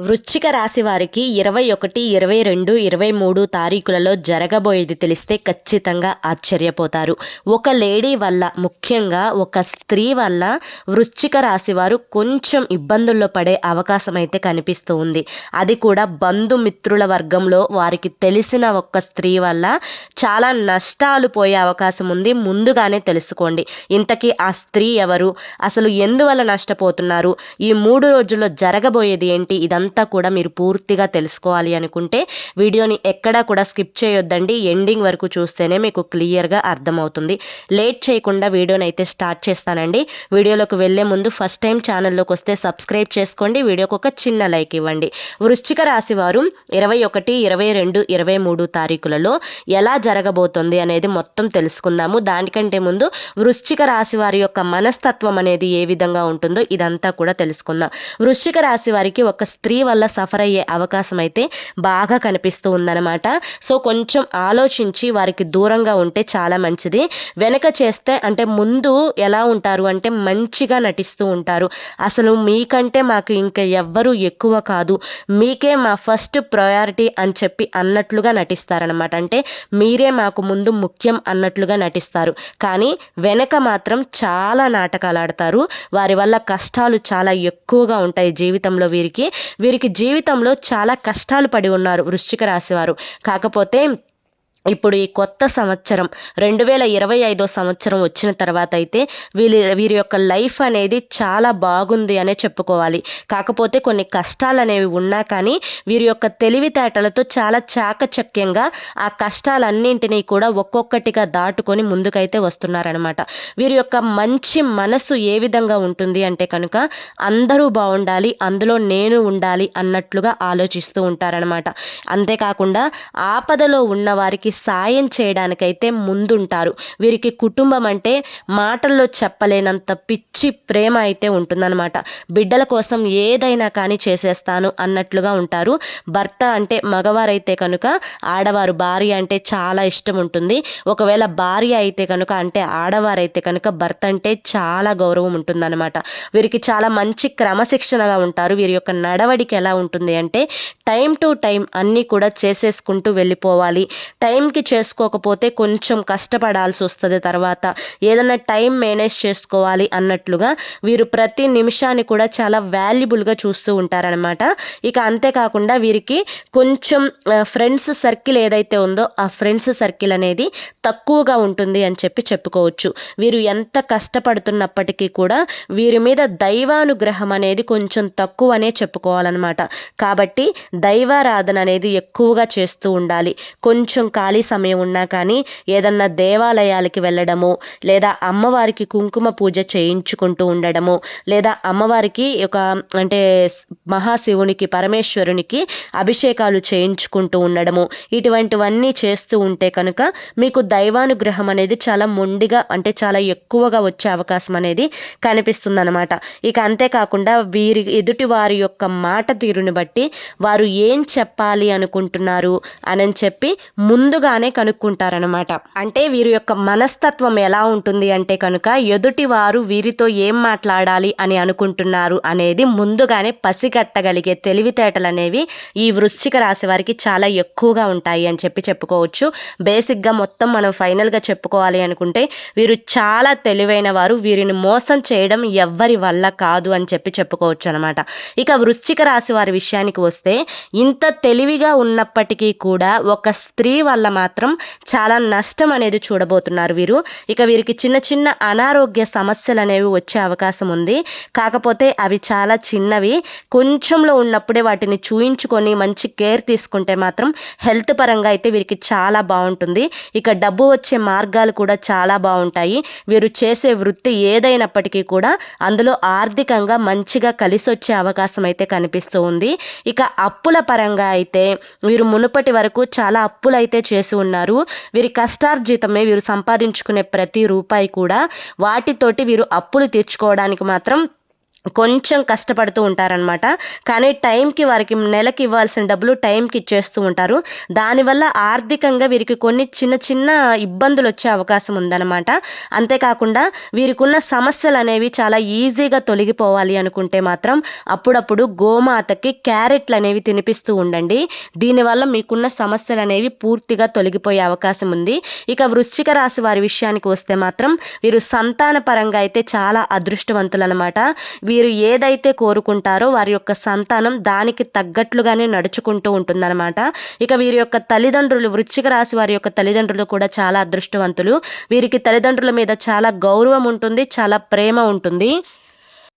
వృశ్చిక రాశి వారికి ఇరవై ఒకటి ఇరవై రెండు ఇరవై మూడు తారీఖులలో జరగబోయేది తెలిస్తే ఖచ్చితంగా ఆశ్చర్యపోతారు. ఒక లేడీ వల్ల ముఖ్యంగా ఒక స్త్రీ వల్ల వృశ్చిక రాశి వారు కొంచెం ఇబ్బందుల్లో పడే అవకాశం అయితే కనిపిస్తూ ఉంది. అది కూడా బంధుమిత్రుల వర్గంలో వారికి తెలిసిన ఒక స్త్రీ వల్ల చాలా నష్టాలు పోయే అవకాశం ఉంది. ముందుగానే తెలుసుకోండి. ఇంతకీ ఆ స్త్రీ ఎవరు? అసలు ఎందువల్ల నష్టపోతున్నారు? ఈ మూడు రోజుల్లో జరగబోయేది ఏంటి? ఇదంతా అంతా కూడా మీరు పూర్తిగా తెలుసుకోవాలి అనుకుంటే వీడియోని ఎక్కడా కూడా స్కిప్ చేయొద్దండి. ఎండింగ్ వరకు చూస్తేనే మీకు క్లియర్గా అర్థమవుతుంది. లేట్ చేయకుండా వీడియోని అయితే స్టార్ట్ చేస్తానండి. వీడియోలోకి వెళ్ళే ముందు ఫస్ట్ టైం ఛానల్లోకి వస్తే సబ్స్క్రైబ్ చేసుకోండి. వీడియోకి ఒక చిన్న లైక్ ఇవ్వండి. వృశ్చిక రాశి వారు ఇరవై ఒకటి ఇరవై రెండు ఇరవై మూడు తారీఖులలో ఎలా జరగబోతుంది అనేది మొత్తం తెలుసుకుందాము. దానికంటే ముందు వృశ్చిక రాశి వారి యొక్క మనస్తత్వం అనేది ఏ విధంగా ఉంటుందో ఇదంతా కూడా తెలుసుకుందాం. వృశ్చిక రాశి వారికి ఒక స్త్రీ స్త్రీ వల్ల సఫర్ అయ్యే అవకాశం అయితే బాగా కనిపిస్తూ ఉందన్నమాట. సో కొంచెం ఆలోచించి వారికి దూరంగా ఉంటే చాలా మంచిది. వెనక చేస్తే అంటే ముందు ఎలా ఉంటారు? అంటే మంచిగా నటిస్తూ ఉంటారు. అసలు మీకంటే మాకు ఇంకా ఎవ్వరూ ఎక్కువ కాదు. మీకే మా ఫస్ట్ ప్రయారిటీ అని చెప్పి అన్నట్లుగా నటిస్తారనమాట అంటే మీరే మాకు ముందు ముఖ్యం అన్నట్లుగా నటిస్తారు. కానీ వెనక మాత్రం చాలా నాటకాలు ఆడతారు. వారి వల్ల కష్టాలు చాలా ఎక్కువగా ఉంటాయి జీవితంలో వీరికి. వీరికి జీవితంలో చాలా కష్టాలు పడి ఉన్నారు వృశ్చిక రాశివారు కాకపోతే ఇప్పుడు ఈ కొత్త సంవత్సరం రెండు వేల ఇరవై ఐదో సంవత్సరం వచ్చిన తర్వాత అయితే వీరి వీరి యొక్క లైఫ్ అనేది చాలా బాగుంది అనే చెప్పుకోవాలి. కాకపోతే కొన్ని కష్టాలు అనేవి ఉన్నా కానీ వీరి యొక్క తెలివితేటలతో చాలా చాకచక్యంగా ఆ కష్టాలన్నింటినీ కూడా ఒక్కొక్కటిగా దాటుకొని ముందుకైతే వస్తున్నారనమాట వీరి యొక్క మంచి మనసు ఏ విధంగా ఉంటుంది అంటే కనుక అందరూ బాగుండాలి అందులో నేను ఉండాలి అన్నట్లుగా ఆలోచిస్తూ ఉంటారనమాట అంతేకాకుండా ఆపదలో ఉన్న వారికి సాయం చేయడానికైతే ముందుంటారు. వీరికి కుటుంబం అంటే మాటల్లో చెప్పలేనంత పిచ్చి ప్రేమ అయితే ఉంటుందన్నమాట. బిడ్డల కోసం ఏదైనా కానీ చేసేస్తాను అన్నట్లుగా ఉంటారు. భర్త అంటే మగవారైతే కనుక ఆడవారు భార్య అంటే చాలా ఇష్టం ఉంటుంది. ఒకవేళ భార్య అయితే కనుక అంటే ఆడవారైతే కనుక భర్త అంటే చాలా గౌరవం ఉంటుందన్నమాట. వీరికి చాలా మంచి క్రమశిక్షణగా ఉంటారు. వీరి యొక్క నడవడిక ఎలా ఉంటుంది అంటే టైం టు టైం అన్నీ కూడా చేసేసుకుంటూ వెళ్ళిపోవాలి. టైం టైంకి చేసుకోకపోతే కొంచెం కష్టపడాల్సి వస్తుంది తర్వాత. ఏదైనా టైం మేనేజ్ చేసుకోవాలి అన్నట్లుగా వీరు ప్రతి నిమిషాన్ని కూడా చాలా వాల్యుబుల్గా చూస్తూ ఉంటారనమాట ఇక అంతేకాకుండా వీరికి కొంచెం ఫ్రెండ్స్ సర్కిల్ ఏదైతే ఉందో ఆ ఫ్రెండ్స్ సర్కిల్ అనేది తక్కువగా ఉంటుంది అని చెప్పి చెప్పుకోవచ్చు. వీరు ఎంత కష్టపడుతున్నప్పటికీ కూడా వీరి మీద దైవానుగ్రహం అనేది కొంచెం తక్కువనే చెప్పుకోవాలన్నమాట. కాబట్టి దైవారాధన అనేది ఎక్కువగా చేస్తూ ఉండాలి. కొంచెం ఖాళీ ఖాళీ సమయం ఉన్నా కానీ ఏదన్నా దేవాలయాలకి వెళ్ళడము లేదా అమ్మవారికి కుంకుమ పూజ చేయించుకుంటూ ఉండడము లేదా అమ్మవారికి ఒక అంటే మహాశివునికి పరమేశ్వరునికి అభిషేకాలు చేయించుకుంటూ ఉండడము ఇటువంటివన్నీ చేస్తూ ఉంటే కనుక మీకు దైవానుగ్రహం అనేది చాలా మొండిగా అంటే చాలా ఎక్కువగా వచ్చే అవకాశం అనేది కనిపిస్తుందన్నమాట. ఇక అంతేకాకుండా వీరి ఎదుటి వారి యొక్క మాట తీరుని బట్టి వారు ఏం చెప్పాలి అనుకుంటున్నారు అని చెప్పి ముందుగా ముందుగానే కనుక్కుంటారనమాట అంటే వీరి యొక్క మనస్తత్వం ఎలా ఉంటుంది అంటే కనుక ఎదుటి వారు వీరితో ఏం మాట్లాడాలి అని అనుకుంటున్నారు అనేది ముందుగానే పసిగట్టగలిగే తెలివితేటలు అనేవి ఈ వృశ్చిక రాశి వారికి చాలా ఎక్కువగా ఉంటాయి అని చెప్పి చెప్పుకోవచ్చు. బేసిక్గా మొత్తం మనం ఫైనల్గా చెప్పుకోవాలి అనుకుంటే వీరు చాలా తెలివైన వారు వీరిని మోసం చేయడం ఎవ్వరి వల్ల కాదు అని చెప్పి చెప్పుకోవచ్చు అనమాట ఇక వృశ్చిక రాశి వారి విషయానికి వస్తే ఇంత తెలివిగా ఉన్నప్పటికీ కూడా ఒక స్త్రీ వల్ల మాత్రం చాలా నష్టం అనేది చూడబోతున్నారు వీరు. ఇక వీరికి చిన్న చిన్న అనారోగ్య సమస్యలు అనేవి వచ్చే అవకాశం ఉంది. కాకపోతే అవి చాలా చిన్నవి. కొంచెంలో ఉన్నప్పుడే వాటిని చూయించుకొని మంచి కేర్ తీసుకుంటే మాత్రం హెల్త్ పరంగా అయితే వీరికి చాలా బాగుంటుంది. ఇక డబ్బు వచ్చే మార్గాలు కూడా చాలా బాగుంటాయి. వీరు చేసే వృత్తి ఏదైనప్పటికీ కూడా అందులో ఆర్థికంగా మంచిగా కలిసి వచ్చే అవకాశం అయితే కనిపిస్తూ ఉంది. ఇక అప్పుల పరంగా అయితే వీరు మునుపటి వరకు చాలా అప్పులు అయితే చేసి ఉన్నారు. వీరి కష్టార్జితమే వీరు సంపాదించుకునే ప్రతి రూపాయి కూడా వాటితోటి వీరు అప్పులు తీర్చుకోవడానికి మాత్రం కొంచెం కష్టపడుతూ ఉంటారనమాట కానీ టైంకి వారికి నెలకి ఇవ్వాల్సిన డబ్బులు టైంకి ఇచ్చేస్తూ ఉంటారు. దానివల్ల ఆర్థికంగా వీరికి కొన్ని చిన్న చిన్న ఇబ్బందులు వచ్చే అవకాశం ఉందన్నమాట. అంతేకాకుండా వీరికున్న సమస్యలు అనేవి చాలా ఈజీగా తొలగిపోవాలి అనుకుంటే మాత్రం అప్పుడప్పుడు గోమాతకి క్యారెట్లు అనేవి తినిపిస్తూ ఉండండి. దీనివల్ల మీకున్న సమస్యలు అనేవి పూర్తిగా తొలగిపోయే అవకాశం ఉంది. ఇక వృశ్చిక రాశి వారి విషయానికి వస్తే మాత్రం వీరు సంతాన పరంగా అయితే చాలా అదృష్టవంతులు అనమాట వీరు ఏదైతే కోరుకుంటారో వారి యొక్క సంతానం దానికి తగ్గట్లుగానే నడుచుకుంటూ ఉంటుందన్నమాట. ఇక వీరి యొక్క తల్లిదండ్రులు వృశ్చిక రాశి వారి యొక్క తల్లిదండ్రులు కూడా చాలా అదృష్టవంతులు. వీరికి తల్లిదండ్రుల మీద చాలా గౌరవం ఉంటుంది చాలా ప్రేమ ఉంటుంది.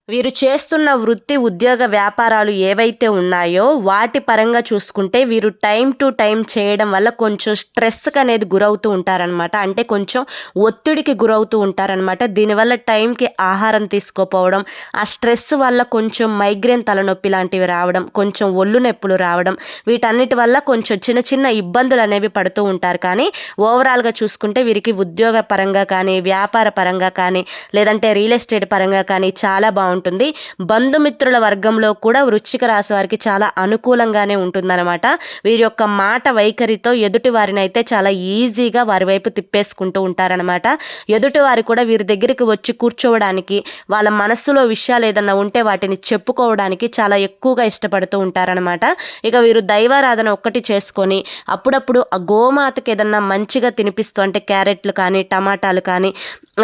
వీరు చేస్తున్న వృత్తి ఉద్యోగ వ్యాపారాలు ఏవైతే ఉన్నాయో వాటి పరంగా చూసుకుంటే వీరు టైం టు టైం చేయడం వల్ల కొంచెం స్ట్రెస్కి అనేది గురవుతూ ఉంటారనమాట అంటే కొంచెం ఒత్తిడికి గురవుతూ ఉంటారనమాట దీనివల్ల టైంకి ఆహారం తీసుకోపోవడం ఆ స్ట్రెస్ వల్ల కొంచెం మైగ్రేన్ తలనొప్పి లాంటివి రావడం కొంచెం ఒళ్ళు నొప్పులు రావడం వీటన్నిటి వల్ల కొంచెం చిన్న చిన్న ఇబ్బందులు అనేవి పడుతూ ఉంటారు. కానీ ఓవరాల్గా చూసుకుంటే వీరికి ఉద్యోగ పరంగా కానీ వ్యాపార పరంగా కానీ లేదంటే రియల్ ఎస్టేట్ పరంగా కానీ చాలా బాగుంటుంది. ఉంటుంది. బంధుమిత్రుల వర్గంలో కూడా వృశ్చిక రాశి వారికి చాలా అనుకూలంగానే ఉంటుందన్నమాట. వీరి యొక్క మాట వైఖరితో ఎదుటి వారిని అయితే చాలా ఈజీగా వారి వైపు తిప్పేసుకుంటూ ఉంటారనమాట ఎదుటి వారు కూడా వీరి దగ్గరికి వచ్చి కూర్చోవడానికి వాళ్ళ మనస్సులో విషయాలు ఏదన్నా ఉంటే వాటిని చెప్పుకోవడానికి చాలా ఎక్కువగా ఇష్టపడుతూ ఉంటారనమాట ఇక వీరు దైవారాధన ఒక్కటి చేసుకొని అప్పుడప్పుడు ఆ గోమాతకి ఏదన్నా మంచిగా తినిపిస్తూ అంటే క్యారెట్లు కానీ టమాటాలు కానీ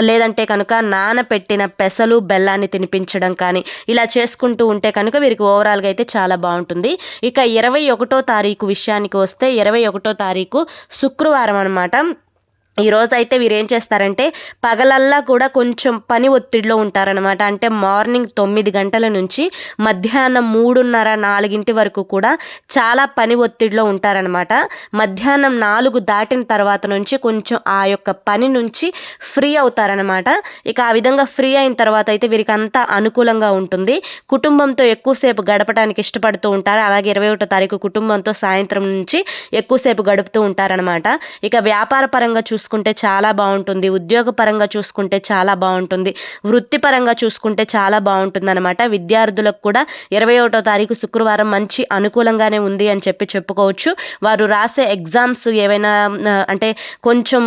లేదంటే కనుక నానపెట్టిన పెసలు బెల్లాన్ని తినిపించడం కానీ ఇలా చేసుకుంటూ ఉంటే కనుక వీరికి ఓవరాల్గా అయితే చాలా బాగుంటుంది. ఇక ఇరవై ఒకటో తారీఖు విషయానికి వస్తే ఇరవై ఒకటో తారీఖు శుక్రవారం అనమాట ఈరోజు అయితే వీరు ఏం చేస్తారంటే పగలల్లా కూడా కొంచెం పని ఒత్తిడిలో ఉంటారనమాట అంటే మార్నింగ్ తొమ్మిది గంటల నుంచి మధ్యాహ్నం మూడున్నర నాలుగింటి వరకు కూడా చాలా పని ఒత్తిడిలో ఉంటారనమాట మధ్యాహ్నం నాలుగు దాటిన తర్వాత నుంచి కొంచెం ఆ యొక్క పని నుంచి ఫ్రీ అవుతారనమాట ఇక ఆ విధంగా ఫ్రీ అయిన తర్వాత అయితే వీరికి అంతా అనుకూలంగా ఉంటుంది. కుటుంబంతో ఎక్కువసేపు గడపడానికి ఇష్టపడుతూ ఉంటారు. అలాగే ఇరవై ఒకటో తారీఖు కుటుంబంతో సాయంత్రం నుంచి ఎక్కువసేపు గడుపుతూ ఉంటారనమాట ఇక వ్యాపార పరంగా చూసి చూసుకుంటే చాలా బాగుంటుంది. ఉద్యోగపరంగా చూసుకుంటే చాలా బాగుంటుంది. వృత్తిపరంగా చూసుకుంటే చాలా బాగుంటుంది అనమాట విద్యార్థులకు కూడా ఇరవై ఒకటో తారీఖు శుక్రవారం మంచి అనుకూలంగానే ఉంది అని చెప్పి చెప్పుకోవచ్చు. వారు రాసే ఎగ్జామ్స్ ఏవైనా అంటే కొంచెం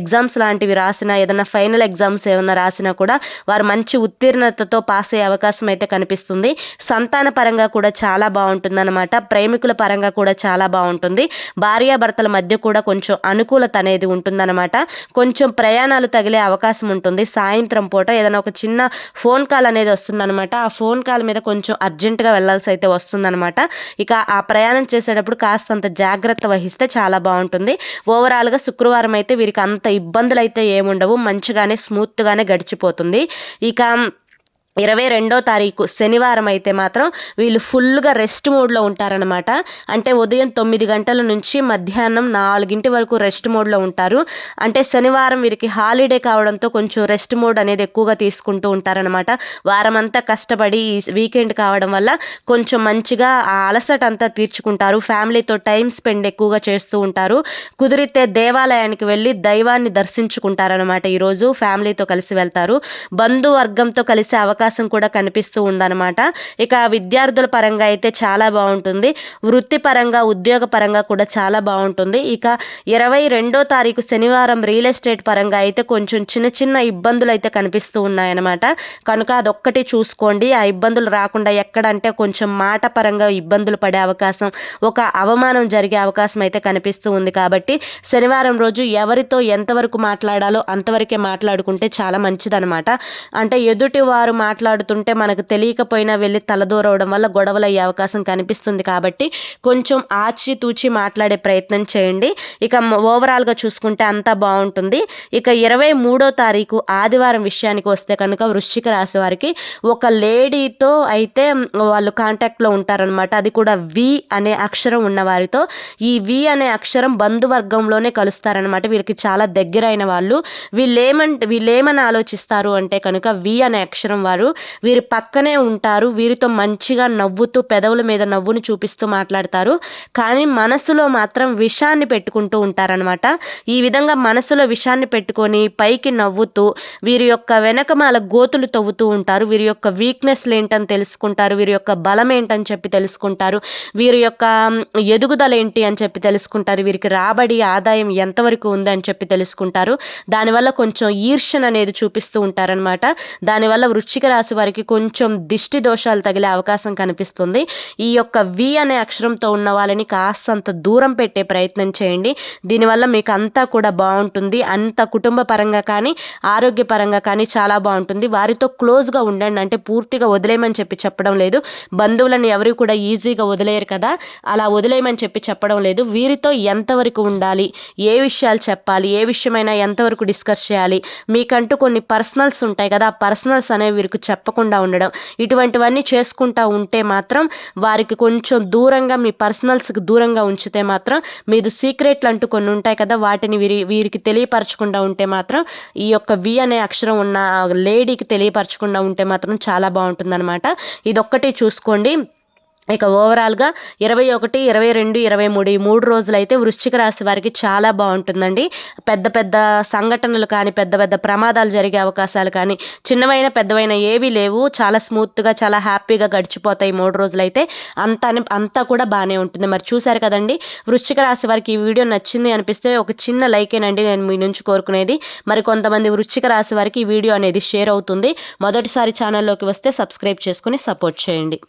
ఎగ్జామ్స్ లాంటివి రాసినా ఏదైనా ఫైనల్ ఎగ్జామ్స్ ఏమైనా రాసినా కూడా వారు మంచి ఉత్తీర్ణతతో పాస్ అయ్యే అవకాశం అయితే కనిపిస్తుంది. సంతాన పరంగా కూడా చాలా బాగుంటుంది అనమాట ప్రేమికుల పరంగా కూడా చాలా బాగుంటుంది. భార్యాభర్తల మధ్య కూడా కొంచెం అనుకూలత అనేది ఉంటుంది. ఉంటుందన్నమాట. కొంచెం ప్రయాణాలు తగిలే అవకాశం ఉంటుంది. సాయంత్రం పూట ఏదైనా ఒక చిన్న ఫోన్ కాల్ అనేది వస్తుందన్నమాట. ఆ ఫోన్ కాల్ మీద కొంచెం అర్జెంటుగా వెళ్ళాల్సి అయితే వస్తుందన్నమాట. ఇక ఆ ప్రయాణం చేసేటప్పుడు కాస్తంత జాగ్రత్త వహిస్తే చాలా బాగుంటుంది. ఓవరాల్గా శుక్రవారం అయితే వీరికి అంత ఇబ్బందులు అయితే ఏముండవు. మంచిగానే స్మూత్గానే గడిచిపోతుంది. ఇక ఇరవై రెండో తారీఖు శనివారం అయితే మాత్రం వీళ్ళు ఫుల్గా రెస్ట్ మోడ్లో ఉంటారనమాట అంటే ఉదయం తొమ్మిది గంటల నుంచి మధ్యాహ్నం నాలుగింటి వరకు రెస్ట్ మోడ్లో ఉంటారు. అంటే శనివారం వీరికి హాలిడే కావడంతో కొంచెం రెస్ట్ మోడ్ అనేది ఎక్కువగా తీసుకుంటూ ఉంటారనమాట వారం అంతా కష్టపడి వీకెండ్ కావడం వల్ల కొంచెం మంచిగా ఆ అలసట అంతా తీర్చుకుంటారు. ఫ్యామిలీతో టైం స్పెండ్ ఎక్కువగా చేస్తూ ఉంటారు. కుదిరితే దేవాలయానికి వెళ్ళి దైవాన్ని దర్శించుకుంటారనమాట ఈరోజు ఫ్యామిలీతో కలిసి వెళ్తారు. బంధువర్గంతో కలిసే అవకాశం అవకాశం కూడా కనిపిస్తూ ఉందన్నమాట. ఇక విద్యార్థుల పరంగా అయితే చాలా బాగుంటుంది. వృత్తిపరంగా ఉద్యోగ పరంగా కూడా చాలా బాగుంటుంది. ఇక ఇరవై రెండో తారీఖు శనివారం రియల్ ఎస్టేట్ పరంగా అయితే కొంచెం చిన్న చిన్న ఇబ్బందులు అయితే కనిపిస్తూ ఉన్నాయన్నమాట. కనుక అదొక్కటి చూసుకోండి. ఆ ఇబ్బందులు రాకుండా ఎక్కడంటే కొంచెం మాట పరంగా ఇబ్బందులు పడే అవకాశం ఒక అవమానం జరిగే అవకాశం అయితే కనిపిస్తూ ఉంది కాబట్టి శనివారం రోజు ఎవరితో ఎంతవరకు మాట్లాడాలో అంతవరకే మాట్లాడుకుంటే చాలా మంచిదనమాట అంటే ఎదుటి వారు మా మాట్లాడుతుంటే మనకు తెలియకపోయినా వెళ్ళి తలదూరవడం వల్ల గొడవలు అయ్యే అవకాశం కనిపిస్తుంది కాబట్టి కొంచెం ఆచి తూచి మాట్లాడే ప్రయత్నం చేయండి. ఇక ఓవరాల్గా చూసుకుంటే అంతా బాగుంటుంది. ఇక ఇరవై మూడో తారీఖు ఆదివారం విషయానికి వస్తే కనుక వృశ్చిక రాశి వారికి ఒక లేడీతో అయితే వాళ్ళు కాంటాక్ట్లో ఉంటారనమాట అది కూడా వి అనే అక్షరం ఉన్నవారితో ఈ వి అనే అక్షరం బంధువర్గంలోనే కలుస్తారనమాట వీళ్ళకి చాలా దగ్గరైన వాళ్ళు. వీళ్ళేమంటే వీళ్ళేమని ఆలోచిస్తారు అంటే కనుక వి అనే అక్షరం వారు ఉంటారు వీరి పక్కనే ఉంటారు. వీరితో మంచిగా నవ్వుతూ పెదవుల మీద నవ్వుని చూపిస్తూ మాట్లాడతారు. కానీ మనసులో మాత్రం విషాన్ని పెట్టుకుంటూ ఉంటారనమాట ఈ విధంగా మనసులో విషాన్ని పెట్టుకొని పైకి నవ్వుతూ వీరి యొక్క వెనకమాల గోతులు తవ్వుతూ ఉంటారు. వీరి యొక్క వీక్నెస్లు ఏంటని తెలుసుకుంటారు. వీరి యొక్క బలం ఏంటని చెప్పి తెలుసుకుంటారు. వీరి యొక్క ఎదుగుదల ఏంటి అని చెప్పి తెలుసుకుంటారు. వీరికి రాబడి ఆదాయం ఎంతవరకు ఉంది అని చెప్పి తెలుసుకుంటారు. దానివల్ల కొంచెం ఈర్షన్ అనేది చూపిస్తూ ఉంటారనమాట దానివల్ల వృచ్చిక రాశి వారికి కొంచెం దిష్టి దోషాలు తగిలే అవకాశం కనిపిస్తుంది. ఈ యొక్క వి అనే అక్షరంతో ఉన్న వాళ్ళని కాస్తంత దూరం పెట్టే ప్రయత్నం చేయండి. దీనివల్ల మీకు అంతా కూడా బాగుంటుంది. అంత కుటుంబ పరంగా కానీ ఆరోగ్యపరంగా కానీ చాలా బాగుంటుంది. వారితో క్లోజ్గా ఉండండి. అంటే పూర్తిగా వదిలేయమని చెప్పి చెప్పడం లేదు. బంధువులను ఎవరు కూడా ఈజీగా వదిలేయరు కదా. అలా వదిలేయమని చెప్పి చెప్పడం లేదు. వీరితో ఎంతవరకు ఉండాలి? ఏ విషయాలు చెప్పాలి? ఏ విషయమైనా ఎంతవరకు డిస్కస్ చేయాలి? మీకంటూ కొన్ని పర్సనల్స్ ఉంటాయి కదా. ఆ పర్సనల్స్ అనేవి వీరికి చెప్పకుండా ఉండడం. ఇటువంటివన్నీ చేసుకుంటా ఉంటే మాత్రం వారికి కొంచెం దూరంగా మీ పర్సనల్స్కి దూరంగా ఉంచితే మాత్రం మీది సీక్రెట్లు అంటూ కొన్ని ఉంటాయి కదా వాటిని వీరి వీరికి తెలియపరచకుండా ఉంటే మాత్రం ఈ యొక్క వి అనే అక్షరం ఉన్న లేడీకి తెలియపరచకుండా ఉంటే మాత్రం చాలా బాగుంటుందన్నమాట. ఇదొక్కటి చూసుకోండి. ఇక ఓవరాల్గా ఇరవై ఒకటి ఇరవై రెండు ఇరవై మూడు ఈ మూడు రోజులైతే వృశ్చిక రాశి వారికి చాలా బాగుంటుందండి. పెద్ద పెద్ద సంఘటనలు కానీ పెద్ద పెద్ద ప్రమాదాలు జరిగే అవకాశాలు కానీ చిన్నవైన పెద్దవైన ఏవీ లేవు. చాలా స్మూత్గా చాలా హ్యాపీగా గడిచిపోతాయి మూడు రోజులైతే. అంతా అంతా కూడా బాగానే ఉంటుంది. మరి చూశారు కదండి వృశ్చిక రాశి వారికి ఈ వీడియో నచ్చింది అనిపిస్తే ఒక చిన్న లైకేనండి నేను మీ నుంచి కోరుకునేది. మరి కొంతమంది వృశ్చిక రాశి వారికి ఈ వీడియో అనేది షేర్ అవుతుంది. మొదటిసారి ఛానల్లోకి వస్తే సబ్స్క్రైబ్ చేసుకుని సపోర్ట్ చేయండి.